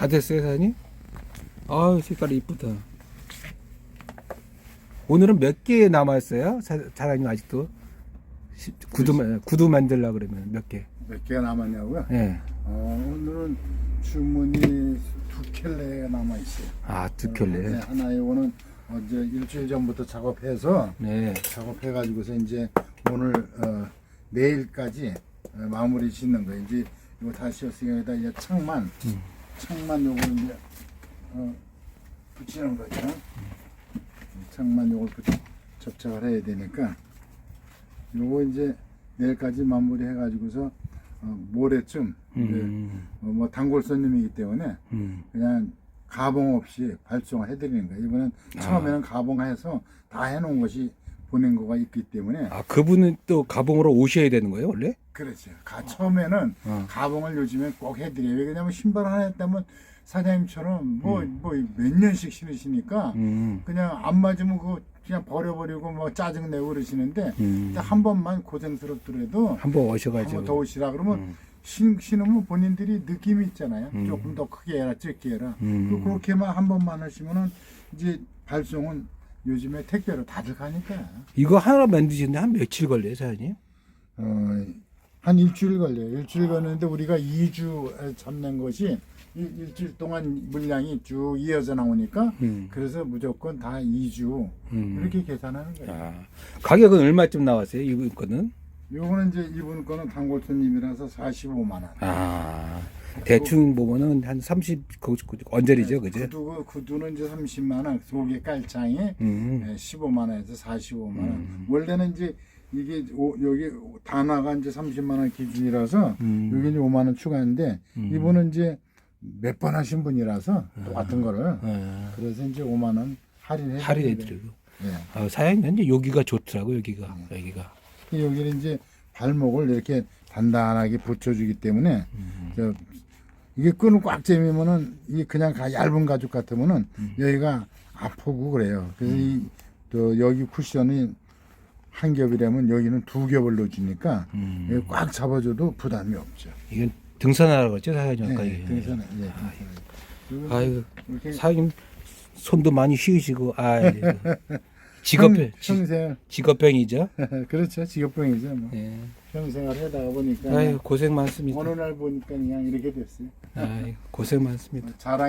다 됐어요, 사장님? 아유, 색깔이 이쁘다. 오늘은 몇 개 남았어요? 사, 사장님 아직도? 시- 구두, 만- 구두 만들라 그러면 몇 개? 몇 개가 남았냐고요? 예. 어, 오늘은 주문이 두 켤레가 남아 있어요. 아, 두 네, 켤레. 하나 이거는 어제 일주일 전부터 작업해서 네. 작업해가지고서 이제 오늘 어, 내일까지 어, 마무리 짓는 거예요. 이제 이거 다 씌웠으니까 여기다 이제 창만 음. 창만 요거 이제 어, 붙이는 거죠. 창만 요걸 붙 접착을 해야 되니까 요거 이제 내일까지 마무리 해가지고서 어, 모레쯤 음, 어, 뭐 단골 손님이기 때문에 음. 그냥 가봉 없이 발송을 해드리는 거예요. 이번엔 아. 처음에는 가봉해서 다 해놓은 것이 보낸 거가 있기 때문에 아, 그분은 또 가봉으로 오셔야 되는 거예요, 원래? 그렇죠. 가, 처음에는 어. 가봉을 요즘에 꼭 해드려요. 왜냐면 신발 하나 했다면 사장님처럼 뭐 음. 뭐몇 년씩 신으시니까 음, 그냥 안 맞으면 그거 그냥 버려버리고 뭐 짜증 내고 그러시는데 음. 한 번만 고생스럽더라도 한번 한 오셔가지고. 번더 오시라 그러면 음. 신, 신으면 본인들이 느낌이 있잖아요. 음. 조금 더 크게 해라, 적게 해라. 음. 그 그렇게만 한 번만 하시면은 이제 발송은 요즘에 택배로 다들 가니까 이거 하나 만드시는데 한 며칠 걸려요, 사장님? 어, 한 일주일 걸려요. 일주일 걸리는데 우리가 2주 잡는 것이 일, 일주일 동안 물량이 쭉 이어져 나오니까 음. 그래서 무조건 다 2주 음. 이렇게 계산하는 거예요. 아, 가격은 얼마쯤 나왔어요, 이분 거는? 요거는 이제 이분 거는 단골 손님이라서 45만 원. 아, 대충 보면은 한 30, 그, 그, 언저리죠, 그죠? 구두, 구두는 이제 30만 원, 속에 깔창에 음. 네, 15만 원에서 45만 원. 음. 원래는 이제 이게 오- 여기 단화가 이제 30만 원 기준이라서 음. 여기 이제 5만 원 추가인데 음. 이분은 이제 몇 번 하신 분이라서 똑같은 거를 아, 그래서 이제 5만 원 할인해 할인해 드리고. 네. 아, 사장님, 이제 여기가 좋더라고, 여기가. 여기가. 여기는 이제 발목을 이렇게 단단하게 붙여주기 때문에 음. 저 이게 끈을 꽉 재미면은 이게 그냥 가- 얇은 가죽 같으면은 음. 여기가 아프고 그래요. 그래서 이또 여기 쿠션이 한 겹이라면 여기는 두 겹을 넣어주니까 음. 꽉 잡아줘도 부담이 없죠. 이건 등산하라고 했죠, 사장님? 네, 예, 등산은. 아이고, 이렇게 사장님, 손도 많이 쉬우시고, 아, 직업병, 지, 평생 직업병이죠? 그렇죠 직업병이죠. 뭐. 예. 평생을 하다가 보니까 아유, 고생 많습니다. 어느 날 보니까 그냥 이렇게 됐어요. 아유, 고생 많습니다. 자랑.